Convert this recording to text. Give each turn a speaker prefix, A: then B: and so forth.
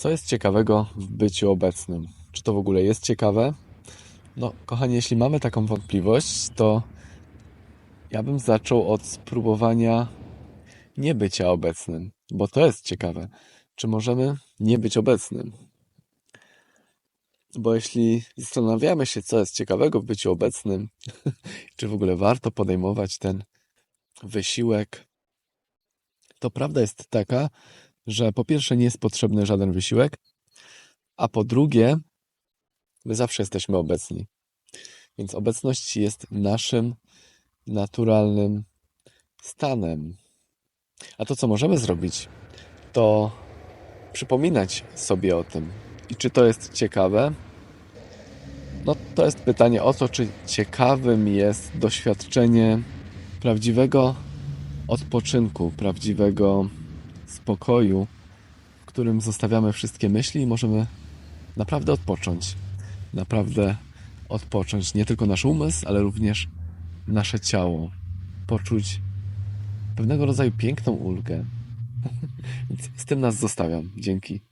A: Co jest ciekawego w byciu obecnym? Czy to w ogóle jest ciekawe? No, kochani, jeśli mamy taką wątpliwość, to ja bym zaczął od spróbowania nie bycia obecnym, bo to jest ciekawe. Czy możemy nie być obecnym? Bo jeśli zastanawiamy się, co jest ciekawego w byciu obecnym, czy w ogóle warto podejmować ten wysiłek, to prawda jest taka, że po pierwsze nie jest potrzebny żaden wysiłek, a po drugie, my zawsze jesteśmy obecni. Więc obecność jest naszym naturalnym stanem. A to, co możemy zrobić, to przypominać sobie o tym. I czy to jest ciekawe? No, to jest pytanie o to, czy ciekawym jest doświadczenie prawdziwego odpoczynku, prawdziwego spokoju, w którym zostawiamy wszystkie myśli i możemy naprawdę odpocząć. Naprawdę odpocząć nie tylko nasz umysł, ale również nasze ciało. Poczuć pewnego rodzaju piękną ulgę. Z tym nas zostawiam. Dzięki.